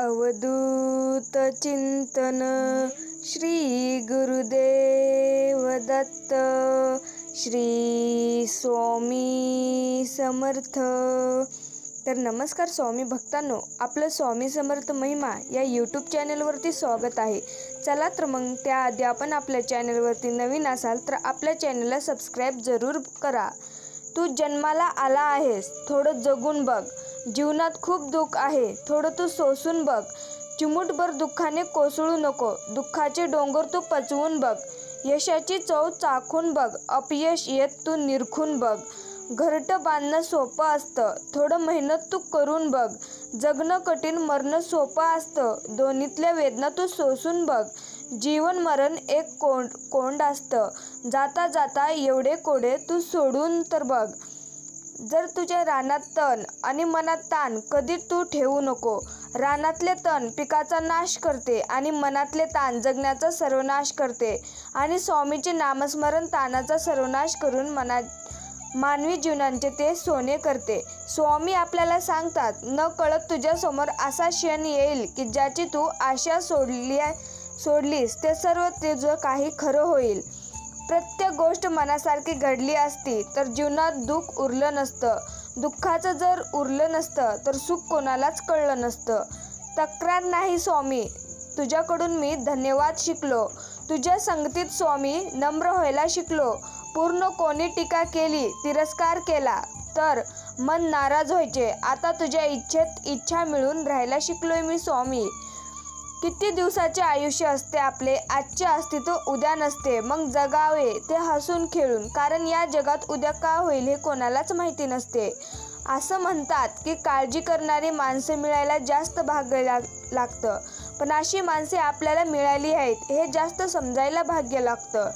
अवधूत चिंतन श्री गुरुदेव दत्त श्री स्वामी समर्थ. तर नमस्कार स्वामी भक्तांनो आपलं स्वामी समर्थ महिमा या यूट्यूब चॅनलवरती स्वागत आहे. चला तर मग त्याआधी आपण आपल्या चॅनलवरती नवीन असाल तर आपल्या चॅनलला सबस्क्राईब जरूर करा. तू जन्माला आला आहेस थोडं जगून बघ. जीवनात खूप दुःख आहे. थोडं तू सोसून बघ. चिमूटभर दुःखाने कोसळू नको. दुःखाचे डोंगर तू पचवून बघ. यशाची चव चाखून बघ. अपयश येत तू निरखून बघ. घरटं बांधणं सोपं असतं. थोडं मेहनत तू करून बघ. जगणं कठीण मरणं सोपं असतं. दोन्हीतल्या वेदना तू सोसून बघ. जीवन मरण एक कोंड कोंड असतं. जाता जाता एवढे कोडे तू सोडून तर बघ. जर तुझ्या रानात तण आणि मनात ताण कधी तू ठेवू नको. रानातले तण पिकाचा नाश करते आणि मनातले ताण जगण्याचा सर्वनाश करते. आणि स्वामीचे नामस्मरण ताणाचा सर्वनाश करून मना मानवी जीवनांचे ते सोने करते. स्वामी आपल्याला सांगतात न कळत तुझ्यासमोर असा क्षण येईल की ज्याची तू आशा सोडली सोडलीस. ते सर्व तुझं काही खरं होईल. प्रत्येक गोष्ट मनासारखी घडली असती तर जीवनात दुःख उरलं नसतं. दुःखाचं जर उरलं नसतं तर सुख कोणालाच कळलं नसतं. तक्रार नाही स्वामी. तुझ्याकडून मी धन्यवाद शिकलो. तुझ्या संगतीत स्वामी नम्र व्हायला शिकलो. पूर्ण कोणी टीका केली तिरस्कार केला तर मन नाराज व्हायचे. आता तुझ्या इच्छेत इच्छा मिळून राहायला शिकलोय मी स्वामी. किती दिवसाचे आयुष्य असते आपले? आजचे अस्तित्व उद्या नसते. मग जगावे ते हसून खेळून. कारण या जगात उद्या का होईल हे कोणालाच माहिती नसते. असं म्हणतात की काळजी करणारी माणसं मिळायला जास्त भाग्य लाग लागतं. पण अशी माणसे आपल्याला मिळाली आहेत हे जास्त समजायला भाग्य लागतं.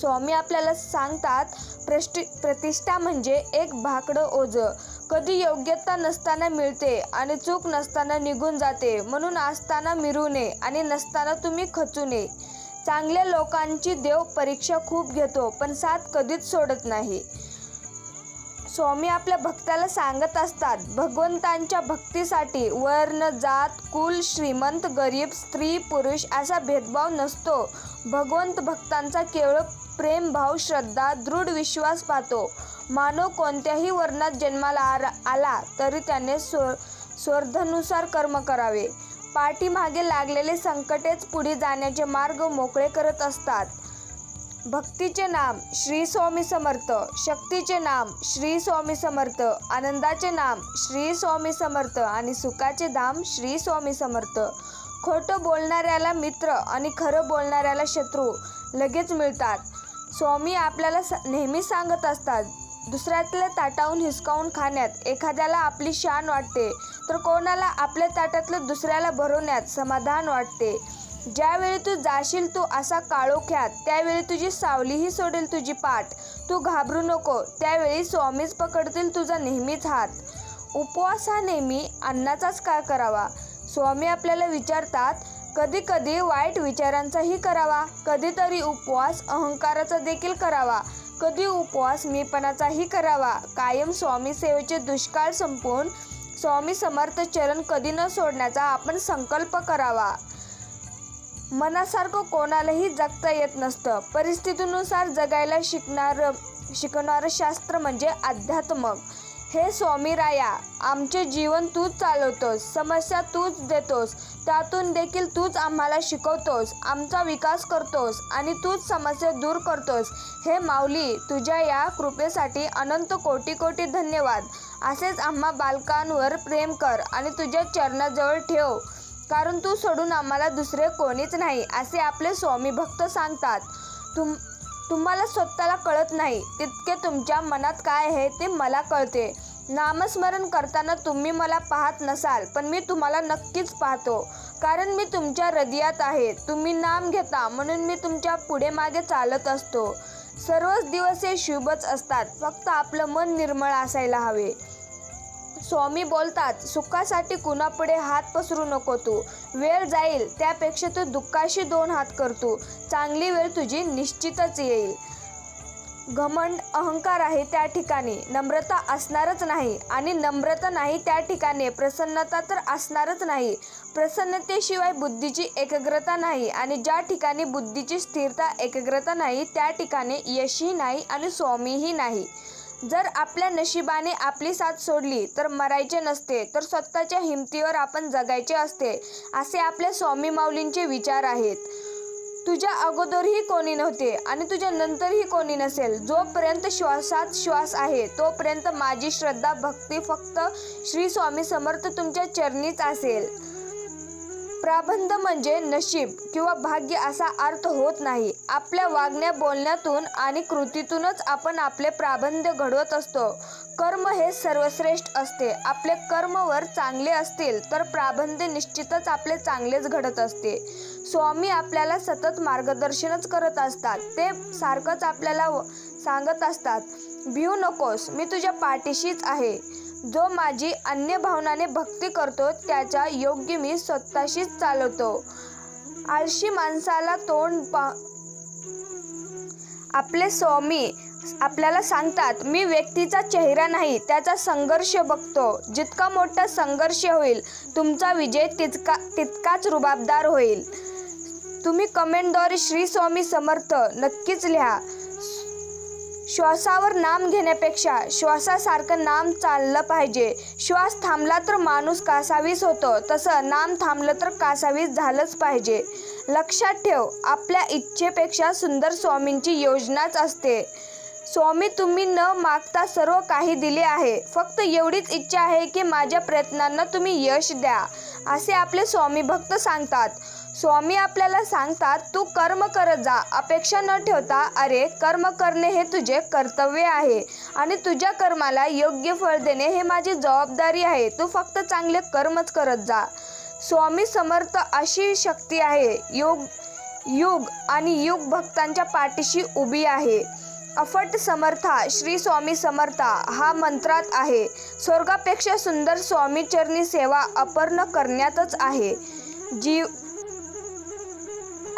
स्वामी आपल्याला सांगतात प्रष्टी प्रतिष्ठा म्हणजे एक भाकडं ओझं. कधी योग्यता नसताना मिळते आणि चूक नसताना निघून जाते. म्हणून असताना मिरू नये आणि नसताना तुम्ही खचू नये. चांगल्या लोकांची देव परीक्षा खूप घेतो पण साथ कधीच सोडत नाही. स्वामी आपल्या भक्ताला सांगत असतात भगवंतांच्या भक्तीसाठी वर्ण जात कुल श्रीमंत गरीब स्त्री पुरुष असा भेदभाव नसतो. भगवंत भक्तांचा केवळ प्रेम भाव श्रद्धा दृढ विश्वास पाहतो. मानव कोणत्याही वर्णात जन्माला आरा आला तरी त्याने स्व स्वर्धनुसार कर्म करावे. पाठीमागे लागलेले संकटेच पुढे जाण्याचे मार्ग मोकळे करत असतात. भक्तीचे नाम श्री स्वामी समर्थ शक्तीचे नाम श्री स्वामी समर्थ आनंदाचे नाम श्री स्वामी समर्थ आणि सुखाचे धाम श्री स्वामी समर्थ. खोटं बोलणाऱ्याला मित्र आणि खरं बोलणाऱ्याला शत्रू लगेच मिळतात. स्वामी आपल्याला स नेहमी सांगत असतात दुसऱ्यातल्या ताटाहून हिसकावून खाण्यात एखाद्याला आपली शान वाटते तर कोणाला आपल्या ताटातलं दुसऱ्याला भरवण्यात समाधान वाटते. ज्यावेळी तू जाशील तू असा काळोख्यात त्यावेळी तुझी सावलीही सोडेल तुझी पाठ. तू घाबरू नको त्यावेळी स्वामीच पकडतील तुझा नेहमीच हात. उपवास हा नेहमी अन्नाचाच का करावा. स्वामी आपल्याला विचारतात कधी कधी वाईट विचारांचाही करावा कधीतरी उपवास अहंकाराचा देखील करावा. कधी उपवास मीपणाचाही करावा. कायम स्वामी सेवेचे दुष्काळ संपवून स्वामी समर्थ चरण कधी न सोडण्याचा आपण संकल्प करावा. मनासारखं कोणालाही जगता येत नसतं. परिस्थितीनुसार जगायला शिकणारं शिकवणारं शास्त्र म्हणजे अध्यात्मक हे स्वामी राया आमचे जीवन तूच चालवतोस समस्या तूच देतोस त्यातून देखील तूच आम्हाला शिकवतोस आमचा विकास करतोस आणि तूच समस्या दूर करतोस. हे माऊली तुझ्या या कृपेसाठी अनंत कोटी कोटी धन्यवाद. असेच आम्हा बालकांवर प्रेम कर आणि तुझ्या चरणाजवळ ठेव. कारण तू सोडून आम्हाला दुसरे कोणीच नाही असे आपले स्वामी भक्त सांगतात. तुम तुम्हाला स्वतःला कळत नाही तितके तुमच्या मनात काय आहे ते मला कळते. नामस्मरण करताना तुम्ही मला पाहत नसाल पण मी तुम्हाला नक्कीच पाहतो. कारण मी तुमच्या हृदयात आहे. तुम्ही नाम घेता म्हणून मी तुमच्यापुढे मागे चालत असतो. सर्वच दिवस हे शुभच असतात. फक्त आपलं मन निर्मळ असायला हवे. स्वामी बोलतात सुखासाठी कुणापुढे हात पसरू नको तू. वेळ जाईल त्यापेक्षा तू दुःखाशी दोन हात करतो चांगली वेळ तुझी निश्चितच येईल. घमंड अहंकार आहे त्या ठिकाणी. नम्रता असणारच नाही आणि नम्रता नाही त्या ठिकाणी. प्रसन्नता तर असणारच नाही. प्रसन्नतेशिवाय बुद्धीची एकाग्रता नाही आणि ज्या ठिकाणी बुद्धीची स्थिरता एकाग्रता नाही त्या ठिकाणी यशही नाही आणि स्वामीही नाही. जर आपल्या नशिबाने आपली साथ सोडली तर मरायचे नसते तर स्वतःच्या हिमतीवर आपण जगायचे असते असे आपल्या स्वामी माऊलींचे विचार आहेत. तुझ्या अगोदरही कोणी नव्हते आणि तुझ्या नंतरही कोणी नसेल. जोपर्यंत श्वासात श्वास आहे तोपर्यंत माझी श्रद्धा भक्ती फक्त श्री स्वामी समर्थ तुमच्या चरणीच असेल. प्राबंध म्हणजे नशीब किंवा भाग्य असा अर्थ होत नाही. आपल्या वागण्या बोलण्यातून आणि कृतीतूनच आपण आपले प्राबंध घडवत असतो. कर्म हे सर्वश्रेष्ठ असते. आपले कर्मवर चांगले असतील तर प्राबंध निश्चितच आपले चांगलेच घडत असते. स्वामी आपल्याला सतत मार्गदर्शनच करत असतात. ते सारखंच आपल्याला व- सांगत असतात. भिऊ नकोस मी तुझ्या पाठीशीच आहे. जो माझी अन्य भावनाने भक्ती करतो त्याच्या योग्य मी स्वतःशीच चालवतो. आळशी माणसाला तोंड पा आपले स्वामी आपल्याला सांगतात मी व्यक्तीचा चेहरा नाही त्याचा संघर्ष बघतो. जितका मोठा संघर्ष होईल तुमचा विजय तितका तितकाच रुबाबदार होईल. तुम्ही कमेंटद्वारे श्री स्वामी समर्थ नक्कीच लिहा. श्वासावर नाम घेण्यापेक्षा श्वासासारखं नाम चाललं पाहिजे. श्वास थांबला तर माणूस कासावीस होतो तसं नाम थांबलं तर कासावीस झालंच पाहिजे. लक्षात ठेव आपल्या इच्छेपेक्षा सुंदर स्वामींची योजनाच असते. स्वामी तुम्ही न मागता सर्व काही दिले आहे. फक्त एवढीच इच्छा आहे की माझ्या प्रयत्नांना तुम्ही यश द्या असे आपले स्वामी भक्त सांगतात. स्वामी आपल्याला सांगतात तू कर्म करत जा. अपेक्षा न ठेवता अरे कर्म करणे हे तुझे कर्तव्य आहे आणि तुझ्या कर्माला योग्य फळ देणे हे माझी जबाबदारी आहे. तू फक्त चांगले कर्मच करत जा. स्वामी समर्थ अशी शक्ती आहे. योग युग आणि युग भक्तांच्या पाठीशी उभी आहे. अफट समर्था श्री स्वामी समर्था हा मंत्रात आहे. स्वर्गापेक्षा सुंदर स्वामी चरणी सेवा अपर्ण करण्यातच आहे. जीव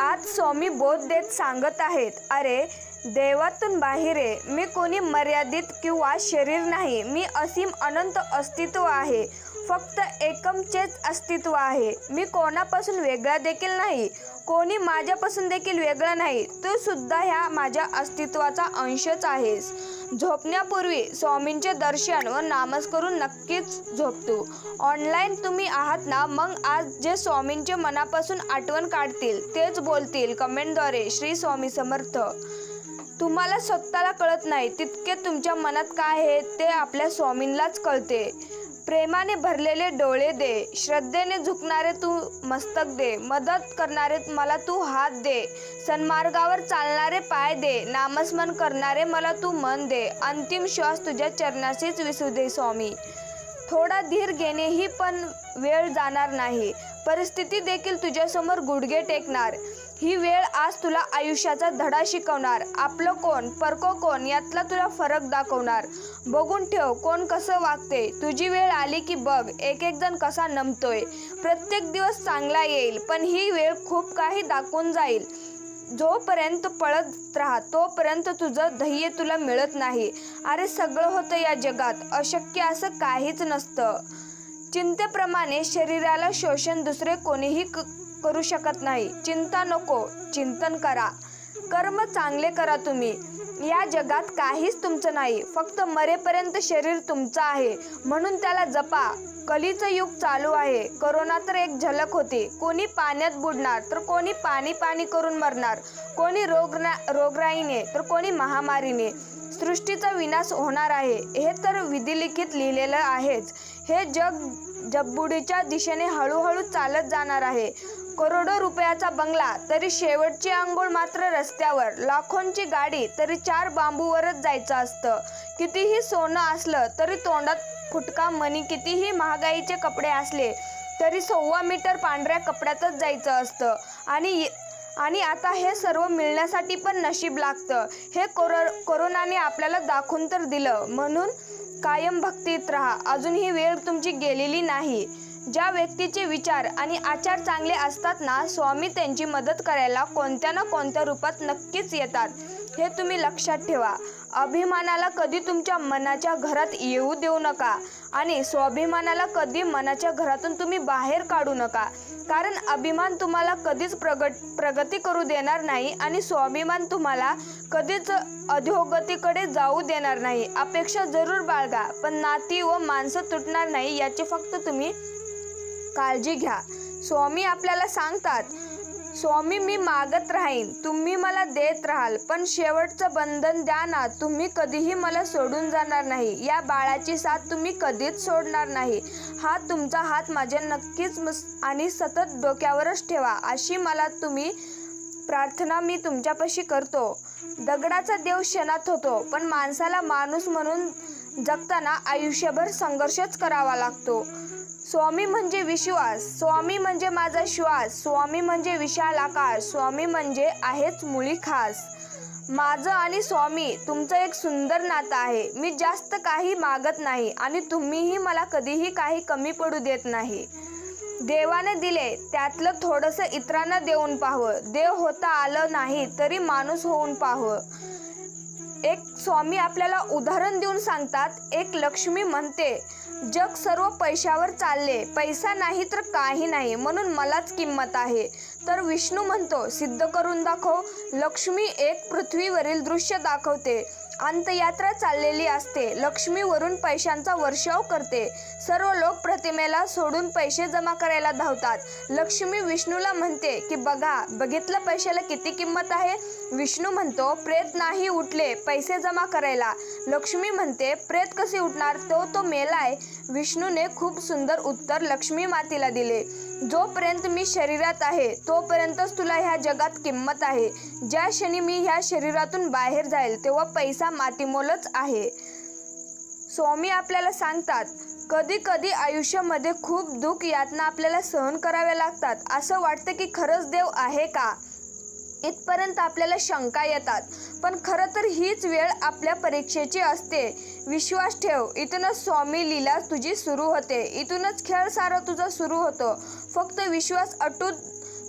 आज स्वामी बोध देत सांगत आहेत अरे देवातून बाहेर आहे. मी कोणी मर्यादित किंवा शरीर नाही. मी असीम अनंत अस्तित्व आहे. फक्त एकमचेच अस्तित्व आहे. मी कोणापासून वेगळा देखील नाही. कोणी माझ्यापासून देखील वेगळा नाही. तू सुद्धा ह्या माझ्या अस्तित्वाचा अंशच आहेस. झोपण्यापूर्वी स्वामींचे दर्शन व नामस्करून नक्कीच झोपतो. ऑनलाईन तुम्ही आहात ना मग आज जे स्वामींचे मनापासून आठवण काढतील तेच बोलतील कमेंटद्वारे श्री स्वामी समर्थ. तुम्हाला स्वतःला कळत नाही. तितके तुमच्या मनात काय आहे ते आपल्या स्वामींनाच कळते. प्रेमाने भरलेले डोळे दे. श्रद्धेने झुकणारे तू मस्तक दे. मदत करणारे मला तू हात दे. सन्मार्गावर चालणारे पाय दे. नामस्मरण करणारे मला तू मन दे. अंतिम श्वास तुझ्या चरणाशीच विसू दे स्वामी. थोडा धीर घेणेही पण वेळ जाणार नाही. परिस्थिती देखील तुझ्यासमोर गुडघे टेकणार. ही वेळ आज तुला आयुष्याचा धडा शिकवणार. आपलं कोण परको कोण यातला तुला फरक दाखवणार. बघून ठेव कोण कसं वागते. तुझी वेळ आली की बघ एक एक जण कसा नमतोय. प्रत्येक दिवस चांगला येईल पण ही वेळ खूप काही दाखवून जाईल. जोपर्यंत पळत राहा तोपर्यंत तुझं ध्येय तुला मिळत नाही. अरे सगळं होतं या जगात. अशक्य असं काहीच नसतं. चिंतेप्रमाणे शरीराला शोषण दुसरे कोणीही क- करू शकत नाही. चिंता नको. चिंतन करा. कर्म चांगले करा तुम्ही. या जगात काहीच तुमचं नाही. फक्त मरेपर्यंत शरीर तुमचं आहे. म्हणून त्याला जपा. कलीचं युग चालू आहे. करोना तर एक झलक होती. कोणी पाण्यात बुडणार तर कोणी पाणी पाणी करून मरणार. कोणी रोगना रोगराईने तर कोणी महामारीने. सृष्टीचा विनाश होणार आहे. हे तर विधिलिखित लिहिलेलं आहेच. हे जग जगबुडीच्या दिशेने हळूहळू चालत जाणार आहे. करोडो रुपयाचा बंगला तरी शेवटची आंघोळ मात्र रस्त्यावर. लाखोंची गाडी तरी चार बांबूवरच जायचं असतं. कितीही सोनं असलं तरी तोंडात फुटका मनी कितीही महागाईचे कपडे असले तरी सव्वा मीटर पांढऱ्या कपड्यातच जायचं असतं. आणि आणि आता हे सर्व मिळण्यासाठी पण नशीब लागतं. हे कोरो कोरोनाने आपल्याला दाखवून तर दिलं. म्हणून कायम भक्तीत राहा. अजून ही वेळ तुमची गेलेली नाही. ज्या व्यक्तीचे विचार आणि आचार चांगले असतात ना स्वामी त्यांची मदत करायला कोणत्या ना कोणत्या रूपात नक्कीच येतात. हे तुम्ही लक्षात ठेवा. अभिमानाला कधी तुमच्या मनाच्या घरात येऊ देऊ नका आणि स्वाभिमानाला कधी मनाच्या घरातून तुम्ही बाहेर काढू नका. कारण अभिमान तुम्हाला कधीच प्रगट प्रगती करू देणार नाही आणि स्वाभिमान तुम्हाला कधीच अधोगतीकडे जाऊ देणार नाही. अपेक्षा जरूर बाळगा पण नाती व माणसं तुटणार नाही याची फक्त तुम्ही काळजी घ्या. स्वामी आपल्याला सांगतात स्वामी मी मागत राहीन. तुम्ही मला देत राहाल. पण शेवटचं बंधन द्या ना. तुम्ही कधीही मला सोडून जाणार नाही. या बाळाची साथ तुम्ही कधीच सोडणार नाही. हा तुमचा हात माझ्या नक्कीच मस आणि सतत डोक्यावरच ठेवा. अशी मला तुम्ही प्रार्थना मी तुमच्यापाशी करतो. दगडाचा देव क्षणात होतो पण माणसाला माणूस म्हणून जगताना आयुष्यभर संघर्षच करावा लागतो. स्वामी म्हणजे विश्वास स्वामी म्हणजे माझा श्वास स्वामी म्हणजे विशाल आकार स्वामी म्हणजे आहेच मुळी खास. माझं आणि स्वामी तुमचं एक सुंदर नातं आहे. मी जास्त काही मागत नाही आणि तुम्हीही मला कधीही काही कमी पडू देत नाही. देवाने दिले त्यातलं थोडंसं इतरांना देऊन पाहावं. देव होता आलं नाही तरी माणूस होऊन पाहावं. एक स्वामी आपल्याला उदाहरण देऊन सांगतात एक लक्ष्मी म्हणते जग सर्व पैशावर चालले पैसा नाही तर काही नाही म्हणून मलाच किंमत आहे. तर विष्णू म्हणतो सिद्ध करून दाखव लक्ष्मी एक पृथ्वीवरील दृश्य दाखवते अंतयात्रा चाललेली असते. लक्ष्मीवरून पैशांचा वर्षाव करते. सर्व लोक प्रतिमेला सोडून पैसे जमा करायला धावतात. लक्ष्मी विष्णूला म्हणते की बघा बघितलं पैशाला किती किंमत आहे? विष्णू म्हणतो प्रेत नाही उठले पैसे जमा करायला. लक्ष्मी म्हणते प्रेत कसे उठणार? तो तो मेलाय. विष्णूने खूप सुंदर उत्तर लक्ष्मी मातेला दिले. जोपर्यंत मी शरीरात आहे तोपर्यंतच तुला ह्या जगात किंमत आहे. ज्या क्षणी मी ह्या शरीरातून बाहेर जाईल तेव्हा पैसा मातीमोलच आहे. स्वामी आपल्याला सांगतात कधी कधी आयुष्यामध्ये खूप दुःख यातना आपल्याला सहन कराव्या लागतात. असं वाटतं की खरंच देव आहे का? इथपर्यंत आपल्याला शंका येतात. पण खरं तर हीच वेळ आपल्या परीक्षेची असते. विश्वास ठेव इथूनच स्वामी लीला तुझी सुरू होते. इथूनच खेळ सारा तुझा सुरू होतो. फक्त विश्वास अटूट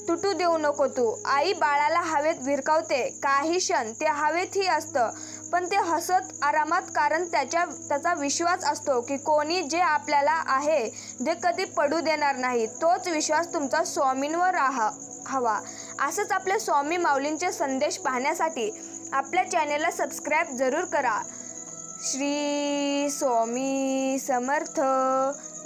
तुटू देऊ नको तू. आई बाळाला हवेत भिरकावते काही क्षण ते हवेतही असतं पण ते हसत आरामात कारण त्याच्या त्याचा विश्वास असतो की कोणी जे आपल्याला आहे जे कधी पडू देणार नाही. तोच विश्वास तुमचा स्वामींवर राहा हवा. असंच आपल्या स्वामी माऊलींचे संदेश पाहण्यासाठी आपल्या चॅनेलला सबस्क्राईब जरूर करा. श्री स्वामी समर्थ.